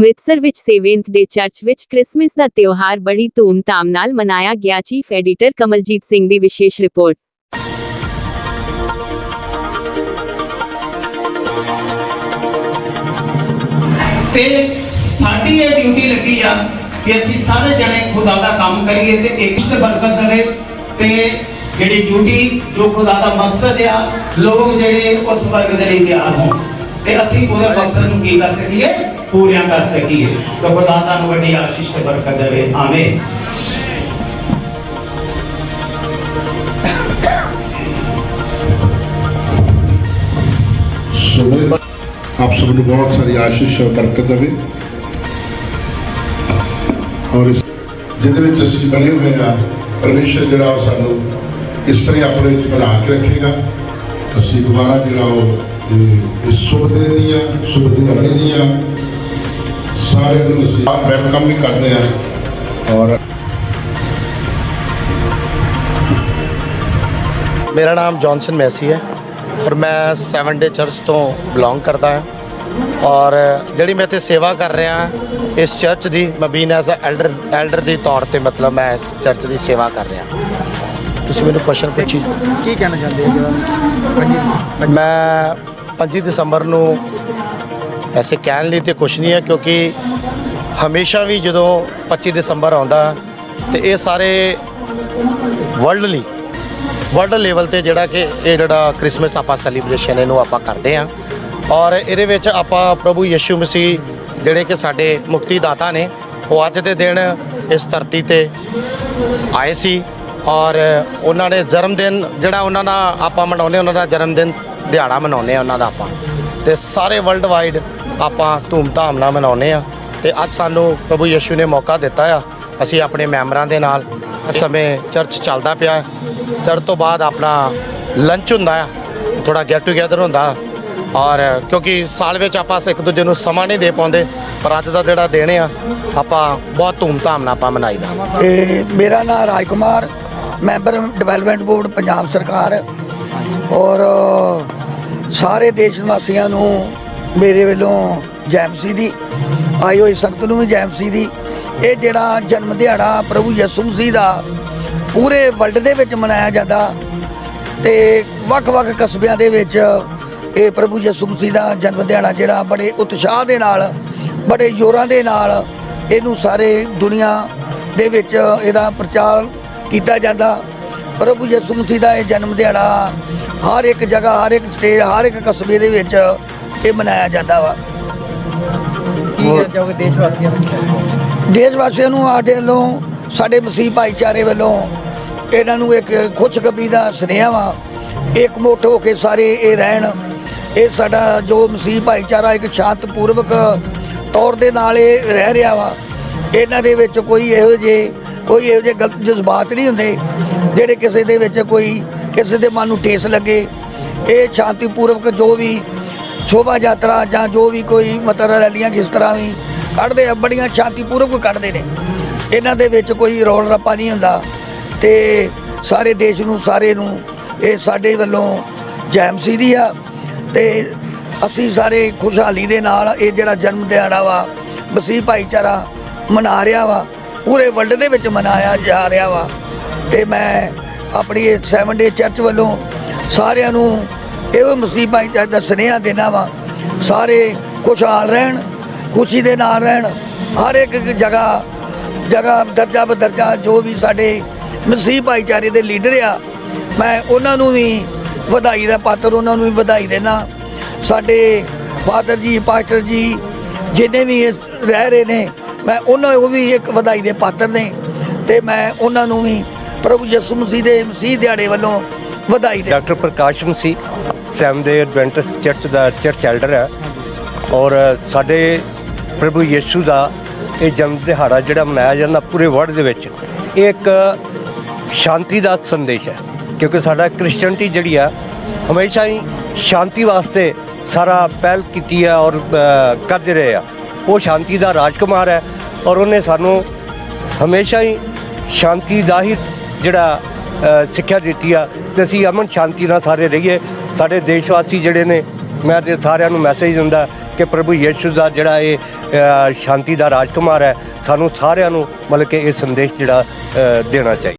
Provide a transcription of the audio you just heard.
ਅੰਮ੍ਰਿਤਸਰ ਵਿੱਚ ਸੇਵੇਂਥ ਡੇ ਚਰਚ ਵਿੱਚ ਕ੍ਰਿਸਮਸ ਦਾ ਤਿਉਹਾਰ ਬੜੀ ਧੂਮ-ਧਾਮ ਨਾਲ ਮਨਾਇਆ ਗਿਆ, ਚੀਫ ਐਡੀਟਰ ਕਮਲਜੀਤ ਸਿੰਘ ਦੀ ਵਿਸ਼ੇਸ਼ ਰਿਪੋਰਟ। ਤੇ ਸਾਡੀ ਇਹ ਡਿਊਟੀ ਲੱਗੀ ਆ ਕਿ ਅਸੀਂ ਸਾਰੇ ਜਣੇ ਖੁਦਾ ਦਾ ਕੰਮ ਕਰੀਏ ਤੇ ਇੱਕ ਤੇ ਬਰਕਤ ਦੇਵੇ ਤੇ ਜਿਹੜੀ ਡਿਊਟੀ ਜੋ ਖੁਦਾ ਦਾ ਮਕਸਦ ਆ, ਲੋਕ ਜਿਹੜੇ ਉਸ ਵਰਗ ਦੇ ਲਈ ਤਿਆਰ ਹੋਣ। ਤੇ ਅਸੀਂ ਉਹਦੇ ਮਕਸਦ ਨੂੰ ਕੀ ਕਰ ਸਕੀਏ ਪੂਰੀਆਂ ਕਰ ਸਕੀਏ ਤਾਂ ਖੁਦਾ ਤੁਹਾਨੂੰ ਵੱਡੀ ਆਸ਼ੀਸ਼ ਤੇ ਬਰਕਤ ਦੇਵੇ ਆਮੀਨ ਸੁਣੇ ਆਪ ਸਭ ਨੂੰ ਬਹੁਤ ਸਾਰੀ ਆਸ਼ੀਸ਼ ਔਰ ਬਰਕਤ ਦੇਵੇ ਔਰ ਇਸ ਜਿਹਦੇ ਵਿੱਚ ਅਸੀਂ ਬਣੇ ਹੋਏ ਆ ਪਰਮੇਸ਼ਰ ਜਿਹੜਾ ਉਹ ਸਾਨੂੰ ਇਸ ਤਰ੍ਹਾਂ ਆਪਣੇ ਵਿੱਚ ਬਣਾ ਕੇ ਰੱਖੇਗਾ ਅਸੀਂ ਦੁਬਾਰਾ ਜਿਹੜਾ ਉਹ ਇਹ- ਇਸ ਸੁਭ ਦੇ ਦੀਆਂ ਦਿਹਾੜੇ ਦੀਆਂ ਸਾਰਿਆਂ ਨੂੰ ਅਸੀਂ ਵੈਲਕਮ ਵੀ ਕਰਦੇ ਆ ਔਰ ਮੇਰਾ ਨਾਮ ਜੌਨਸਨ ਮੈਸੀ ਹੈ ਔਰ ਮੈਂ 7 ਡੇ ਚਰਚ ਤੋਂ ਬਿਲੋਂਗ ਕਰਦਾ ਹਾਂ। ਔਰ ਜਿਹੜੀ ਮੈਂ ਇੱਥੇ ਸੇਵਾ ਕਰ ਰਿਹਾ ਹਾਂ ਇਸ ਚਰਚ ਦੀ ਮੈਂ ਬੀਨ ਅ ਐਲਡਰ ਐਲਡਰ ਦੇ ਤੌਰ ਤੇ ਮਤਲਬ ਮੈਂ ਇਸ ਚਰਚ ਦੀ ਸੇਵਾ ਕਰ ਰਿਹਾ ਤੁਸੀਂ ਮੈਨੂੰ ਕੁਐਸਚਨ ਪੁੱਛੀ। ਕੀ ਕਹਿਣਾ ਚਾਹੁੰਦੇ ਹੋ? ਮੈਂ 25 ਦਸੰਬਰ ਨੂੰ ਐਸੇ ਕਹਿਣ ਲਈ ਤੇ ਕੁਛ ਨਹੀਂ ਹੈ, ਕਿਉਂਕਿ ਹਮੇਸ਼ਾ ਵੀ ਜਦੋਂ 25 ਦਸੰਬਰ ਆਉਂਦਾ ਤੇ ਇਹ ਸਾਰੇ ਵਰਲਡ ਲਈ ਵਰਲਡ ਲੈਵਲ ਤੇ ਜਿਹੜਾ ਕਿ ਇਹ ਜਿਹੜਾ ਕ੍ਰਿਸਮਸ ਆਪਾਂ ਸੈਲੀਬ੍ਰੇਸ਼ਨ ਇਹਨੂੰ ਆਪਾਂ ਕਰਦੇ ਆ ਔਰ ਇਹਦੇ ਵਿੱਚ ਆਪਾਂ ਪ੍ਰਭੂ ਯਿਸੂ ਮਸੀਹ ਜਿਹੜੇ ਕਿ ਸਾਡੇ ਮੁਕਤੀ ਦਾਤਾ ਨੇ, ਉਹ ਅੱਜ ਦੇ ਦਿਨ ਇਸ ਧਰਤੀ ਤੇ ਆਏ ਸੀ। ਔਰ ਉਹਨਾਂ ਨੇ ਜਨਮ ਦਿਨ ਜਿਹੜਾ ਉਹਨਾਂ ਦਾ ਆਪਾਂ ਮਨਾਉਂਦੇ ਉਹਨਾਂ ਦਾ ਜਨਮ ਦਿਨ ਦਿਹਾੜਾ ਮਨਾਉਂਦੇ ਆ ਉਹਨਾਂ ਦਾ ਆਪਾਂ। ਤੇ ਸਾਰੇ ਵਰਲਡ ਵਾਈਡ ਆਪਾਂ ਧੂਮ-ਧਾਮ ਨਾਲ ਮਨਾਉਂਦੇ ਆ। ਤੇ ਅੱਜ ਸਾਨੂੰ ਪ੍ਰਭੂ ਯਿਸੂ ਨੇ ਮੌਕਾ ਦਿੱਤਾ ਆ। ਅਸੀਂ ਆਪਣੇ ਮੈਂਬਰਾਂ ਦੇ ਨਾਲ ਇਸ ਸਮੇਂ ਚਰਚ ਚੱਲਦਾ ਪਿਆ। ਚਰਚ ਤੋਂ ਬਾਅਦ ਆਪਣਾ ਲੰਚ ਹੁੰਦਾ ਆ। ਥੋੜਾ ਗੈਟ ਟੂਗੇਦਰ ਹੁੰਦਾ। ਔਰ ਕਿਉਂਕਿ ਸਾਲ ਵਿੱਚ ਆਪਾਂ ਇੱਕ ਦੂਜੇ ਨੂੰ ਸਮਾਂ ਨਹੀਂ ਦੇ ਪਾਉਂਦੇ, ਪਰ ਅੱਜ ਦਾ ਜਿਹੜਾ ਦਿਨ ਆ, ਆਪਾਂ ਬਹੁਤ ਧੂਮ-ਧਾਮ ਨਾਲ ਆਪਾਂ ਮਨਾਈਦਾ ਤੇ ਮੇਰਾ ਨਾਮ Rajkumar, member development board, Punjab ਸਰਕਾਰ। ਔਰ ਸਾਰੇ ਦੇਸ਼ ਨਿਵਾਸੀਆਂ ਨੂੰ ਮੇਰੇ ਵੱਲੋਂ ਜੈਮਸੀ ਦੀ ਆਈ ਹੋਈ ਸੰਗਤ ਨੂੰ ਵੀ ਜੈਮਸੀ ਦੀ। ਇਹ ਜਿਹੜਾ ਜਨਮ ਦਿਹਾੜਾ ਪ੍ਰਭੂ ਯਿਸੂ ਮਸੀਹ ਦਾ ਪੂਰੇ ਵਰਲਡ ਦੇ ਵਿੱਚ ਮਨਾਇਆ ਜਾਂਦਾ ਤੇ ਵੱਖ-ਵੱਖ ਕਸਬਿਆਂ ਦੇ ਵਿੱਚ ਇਹ ਪ੍ਰਭੂ ਯਿਸੂ ਮਸੀਹ ਦਾ ਜਨਮ ਦਿਹਾੜਾ ਜਿਹੜਾ ਬੜੇ ਉਤਸ਼ਾਹ ਦੇ ਨਾਲ, ਬੜੇ ਜ਼ੋਰਾਂ ਦੇ ਨਾਲ ਇਹਨੂੰ ਸਾਰੇ ਦੁਨੀਆ ਦੇ ਵਿੱਚ ਇਹਦਾ ਪ੍ਰਚਾਰ ਕੀਤਾ ਜਾਂਦਾ। ਪ੍ਰਭੂ ਯਿਸੂ ਮਸੀਹ ਦਾ ਇਹ ਜਨਮ ਦਿਹਾੜਾ ਹਰ ਇੱਕ ਜਗ੍ਹਾ ਹਰ ਇੱਕ ਸਟੇਟ ਹਰ ਇੱਕ ਕਸਬੇ ਦੇ ਵਿੱਚ ਇਹ ਮਨਾਇਆ ਜਾਂਦਾ ਵਾ। ਕੀ ਦੇਸ਼ ਵਾਸੀਆਂ ਨੂੰ? ਦੇਸ਼ ਵਾਸੀਆਂ ਨੂੰ ਸਾਡੇ ਵੱਲੋਂ ਸਾਡੇ ਮਸੀਹ ਭਾਈਚਾਰੇ ਵੱਲੋਂ ਇਹਨਾਂ ਨੂੰ ਇੱਕ ਖੁਸ਼ਖਬਰੀ ਦਾ ਸੁਨੇਹਾ ਵਾ। ਇੱਕ ਮੁੱਠ ਹੋ ਕੇ ਸਾਰੇ ਇਹ ਰਹਿਣ। ਇਹ ਸਾਡਾ ਜੋ ਮਸੀਹ ਭਾਈਚਾਰਾ ਇੱਕ ਸ਼ਾਂਤਪੂਰਵਕ ਤੌਰ ਦੇ ਨਾਲ ਇਹ ਰਹਿ ਰਿਹਾ ਵਾ। ਇਹਨਾਂ ਦੇ ਵਿੱਚ ਕੋਈ ਇਹੋ ਜਿਹੇ ਕੋਈ ਇਹੋ ਜਿਹੇ ਗਲਤ ਜਜ਼ਬਾਤ ਨਹੀਂ ਹੁੰਦੇ ਜਿਹੜੇ ਕਿਸੇ ਦੇ ਵਿੱਚ ਕੋਈ ਕਿਸੇ ਦੇ ਮਨ ਨੂੰ ਠੇਸ ਲੱਗੇ, ਇਹ ਸ਼ਾਂਤੀਪੂਰਵਕ ਜੋ ਵੀ ਸ਼ੋਭਾ ਯਾਤਰਾ ਜਾਂ ਜੋ ਵੀ ਕੋਈ ਮਤਲਬ ਰੈਲੀਆਂ ਕਿਸ ਤਰ੍ਹਾਂ ਵੀ ਕੱਢਦੇ ਆ, ਬੜੀਆਂ ਸ਼ਾਂਤੀਪੂਰਵਕ ਕੱਢਦੇ ਨੇ। ਇਹਨਾਂ ਦੇ ਵਿੱਚ ਕੋਈ ਰੌਲ ਰੱਪਾ ਨਹੀਂ ਹੁੰਦਾ ਤੇ ਸਾਰੇ ਦੇਸ਼ ਨੂੰ, ਸਾਰੇ ਨੂੰ ਇਹ ਸਾਡੇ ਵੱਲੋਂ ਜੈਮਸੀ ਦੀ ਆ ਤੇ ਅਸੀਂ ਸਾਰੇ ਖੁਸ਼ਹਾਲੀ ਦੇ ਨਾਲ ਇਹ ਜਿਹੜਾ ਜਨਮ ਦਿਹਾੜਾ ਵਾ, ਮਸੀਹ ਭਾਈਚਾਰਾ ਮਨਾ ਰਿਹਾ ਵਾ, ਪੂਰੇ ਵਰਲਡ ਦੇ ਵਿੱਚ ਮਨਾਇਆ ਜਾ ਰਿਹਾ ਵਾ ਤੇ ਮੈਂ ਆਪਣੀ ਇਹ 7 ਡੇ ਚਰਚ ਵੱਲੋਂ ਸਾਰਿਆਂ ਨੂੰ ਇਹੋ ਮਸੀਹ ਭਾਈਚਾਰੇ ਦਾ ਸੁਨੇਹਾ ਦੇਣਾ ਵਾ। ਸਾਰੇ ਖੁਸ਼ਹਾਲ ਰਹਿਣ, ਖੁਸ਼ੀ ਦੇ ਨਾਲ ਰਹਿਣ। ਹਰ ਇੱਕ ਜਗ੍ਹਾ ਜਗ੍ਹਾ, ਦਰਜਾ ਬਦਰਜਾ ਜੋ ਵੀ ਸਾਡੇ ਮਸੀਹ ਭਾਈਚਾਰੇ ਦੇ ਲੀਡਰ ਆ, ਮੈਂ ਉਹਨਾਂ ਨੂੰ ਵੀ ਵਧਾਈ ਦਾ ਪਾਤਰ, ਉਹਨਾਂ ਨੂੰ ਵੀ ਵਧਾਈ ਦੇਣਾ ਸਾਡੇ ਫਾਦਰ ਜੀ, ਪਾਸਟਰ ਜੀ ਜਿੰਨੇ ਵੀ ਇਹ ਰਹਿ ਰਹੇ ਨੇ, ਮੈਂ ਉਹਨਾਂ ਉਹ ਵੀ ਇੱਕ ਵਧਾਈ ਦੇ ਪਾਤਰ ਨੇ ਤੇ ਮੈਂ ਉਹਨਾਂ ਨੂੰ ਵੀ ਪ੍ਰਭੂ ਯਿਸੂ ਮਸੀਹ ਦੇ, ਮਸੀਹ ਦਿਹਾੜੇ ਵੱਲੋਂ ਵਧਾਈ ਦੇ। Doctor Prakash Masih seven day Adventist church ਦਾ ਚਰਚ ਐਲਡਰ ਹੈ। ਔਰ ਸਾਡੇ ਪ੍ਰਭੂ ਯਿਸੂ ਦਾ ਇਹ ਜਨਮ ਦਿਹਾੜਾ ਜਿਹੜਾ ਮਨਾਇਆ ਜਾਂਦਾ ਪੂਰੇ ਵਰਲਡ ਦੇ ਵਿੱਚ, ਇਹ ਇੱਕ ਸ਼ਾਂਤੀ ਦਾ ਸੰਦੇਸ਼ ਹੈ। ਕਿਉਂਕਿ ਸਾਡਾ ਕ੍ਰਿਸਚੀਅਨਟੀ ਜਿਹੜੀ ਆ, ਹਮੇਸ਼ਾ ਹੀ ਸ਼ਾਂਤੀ ਵਾਸਤੇ ਸਾਰਾ ਪਹਿਲ ਕੀਤੀ ਹੈ ਔਰ ਕਰਦੇ ਰਹੇ ਆ। ਉਹ ਸ਼ਾਂਤੀ ਦਾ ਰਾਜਕੁਮਾਰ ਹੈ ਔਰ ਉਹਨੇ ਸਾਨੂੰ ਹਮੇਸ਼ਾ ਹੀ ਸ਼ਾਂਤੀ ਦਾ ਹੀ ਜਿਹੜਾ ਸਿੱਖਿਆ ਦਿੱਤੀ ਆ, ਤੇ ਅਸੀਂ ਅਮਨ ਸ਼ਾਂਤੀ ਨਾਲ ਸਾਰੇ ਰਹੀਏ। ਸਾਡੇ ਦੇਸ਼ ਵਾਸੀ ਜਿਹੜੇ ਨੇ, ਮੈਂ ਤੇ ਸਾਰਿਆਂ ਨੂੰ ਮੈਸੇਜ ਦਿੰਦਾ ਕਿ ਪ੍ਰਭੂ ਯਿਸੂ ਦਾ ਜਿਹੜਾ ਇਹ ਸ਼ਾਂਤੀ ਦਾ ਰਾਜਕੁਮਾਰ ਹੈ, ਸਾਨੂੰ ਸਾਰਿਆਂ ਨੂੰ ਮਤਲਬ ਕਿ ਇਹ ਸੰਦੇਸ਼ ਜਿਹੜਾ ਦੇਣਾ ਚਾਹੀਦਾ।